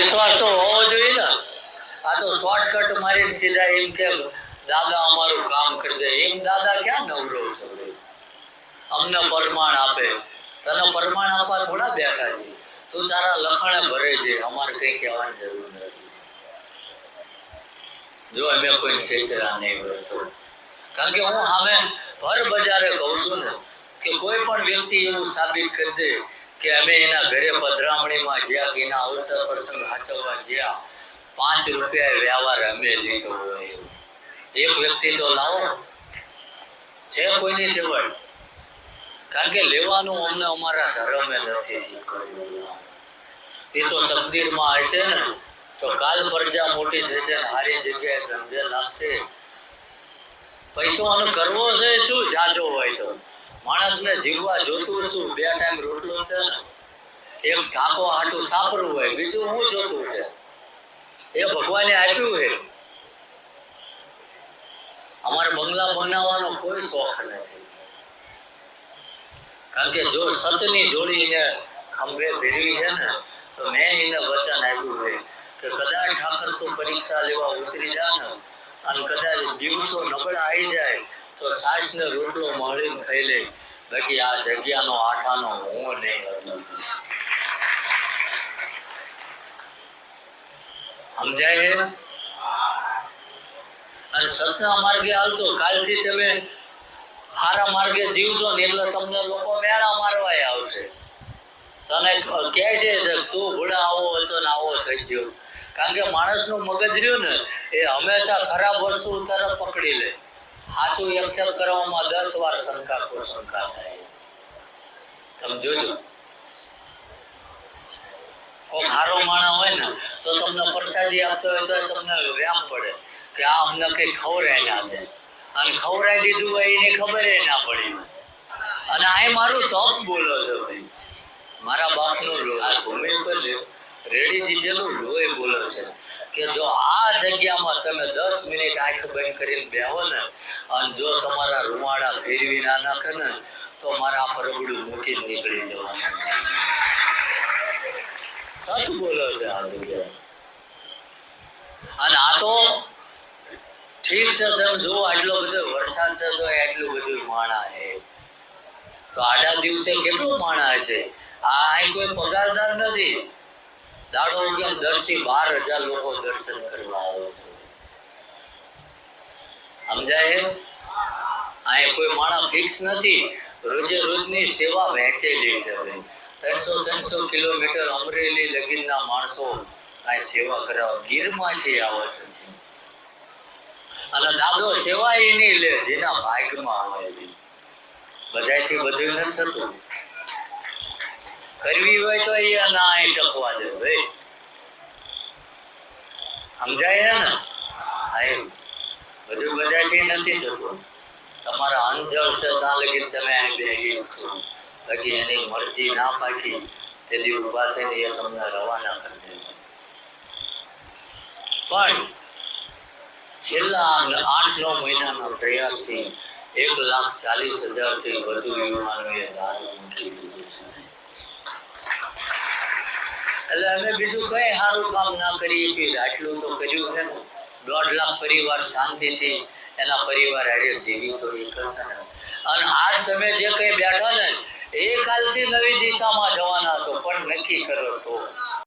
વિશ્વાસ તો હોવો જોઈએ ને. આ તો શોર્ટકટ મારીને સીધા એમ કે દાદા અમારું કામ કરી દે. એમ દાદા ક્યાં નવરો છે? અમને પરમાણ આપે. તને પરમાણ આપવા થોડા બેઠા છે. તું તારા લખણે ભરે છે. અમારે કઈ કહેવાની જરૂર નથી. જો અમે કોઈ છેતરા નહીં ભરતો કારણ કે હું સામે ભર બજારે કહું છું ને કે કોઈ પણ વ્યક્તિ એવું સાબિત કરી દે કે અમે એના ઘરે પધરામણીમાં જ્યાં કે એના અવસર પ્રસંગ સાચવવા જ્યાં પાંચ રૂપિયા વ્યવહાર અમે લીધો હોય એક વ્યક્તિ તો લાવો, છે કોઈની તેવડ કારણ કે લેવાનું અમને અમારા ધર્મે નથી શીખવાડ્યું. એ તો તકદીરમાં હશે ને, તો કાલ પ્રજા મોટી થશે ને હારી જગ્યાએ ધંધે લાગશે. પૈસો આનો કરવો છે શું? જાજો હોય તો. માણસને જીવવા જોતું શું બે ટાઈમ રોટલો છે ને, એક ઢાકો હાટું સાપરું હોય, બીજું હું જોતું છે? એ ભગવાને આપ્યું છે. અમારે બંગલા બનાવવાનો કોઈ શોખ નથી. કારણ કે જો સતની જોડીને ખંભે ભેરવી છે ને, તો મેં એને વચન આપ્યું છે કે કદાચ ઠાકર તો પરીક્ષા લેવા ઉતરી જાય ને, અને કદાચ દિવસો નબળા આવી જાય તો સાસ ને રોટલો મળીને ખાઈ લે. બાકી આ જગ્યાનો આટાનો હું નહીં સમજાય અને સતના માર્ગે હાલશો કાલથી તમે સારા માર્ગે જીવજો ને એટલે તમને લોકો મેળા મારવા આવશે. તને કહે છે તું ભૂડા આવો હતો ને આવો થઈ ગયો. કારણ કે માણસનું મગજ રહ્યું ને, એ હંમેશા ખરાબ વસ્તુ તરફ પકડી લે. સાચું એક્સેપ્ટ કરવામાં દસ વાર શંકા કો શંકા થાય. તમે જોજો. કોઈ સારો માણા હોય ને, તો તમને પ્રસાદી આપતો હોય તો તમને વ્યામ પડે કે આ અમને કઈ ખવરાય ના દે. અને ખવરાય દીધું હોય એની ખબર ના પડી અને આ મારું તપ બોલો છો ભાઈ. મારા બાપનું આ ભૂમિ પર રેડી દીધેલું લોહી બોલો છે. કે જો આ જગ્યામાં તમે દસ મિનિટ આંખ બંધ કરીને બેહો ને, અને જો તમારા રૂવાડા ફેરવી ના નાખે ને, તો મારા પરબડું મૂકીને નીકળી જવાનું. સત બોલો છે અને આ તો ઠીક છે, તમે જુઓ આટલો બધો વરસાદ છે, તો એટલું બધું માણા છે. તો આડા દિવસે કેટલું માણા છે? આ અહીં કોઈ પગારદાર નથી. દાડો અગિયાર દસથી બાર હજાર લોકો દર્શન કરવા આવે છે. સમજાય અહીંયા કોઈ માણસ ફિક્સ નથી, રોજે રોજની સેવા વહેંચેલી છે ત્રણસો ત્રણસો કિલોમીટર અમરેલી લગીનના માણસો અહીં સેવા કરાવવા ગીરમાંથી આવે છે. અને દાદો સેવા નહીં લે, જેના ભાગમાં આવેલી બધાયથી બધું નથી થતું. કરવી હોય તો એ ના એ ટકવા દે ભાઈ. સમજાય ને? એમ. બધું બધાથી નથી થતું. તમારા અંજળ છે ત્યાં લગી તમે અહીં બેહી છો. બાકી એની મરજી ના પાકી તેથી ઊભા થઈને એ તમને રવાના કરી દે. પણ છેલ્લા આઠ નવ મહિનાના પ્રયાસથી એક લાખ ચાલીસ હજારથી વધુ યુવાનોએ દારૂ મૂકી દીધું છે. એટલે અમે બીજું કઈ સારું કામ ના કરીએ કે આટલું તો કર્યું છે. દોઢ લાખ પરિવાર શાંતિથી એના પરિવાર હારે જીવી તો એ કરશે અને આજ તમે જે કઈ બેઠા ને, એ કાલથી નવી દિશામાં જવાના છો, પણ નક્કી કરો તો.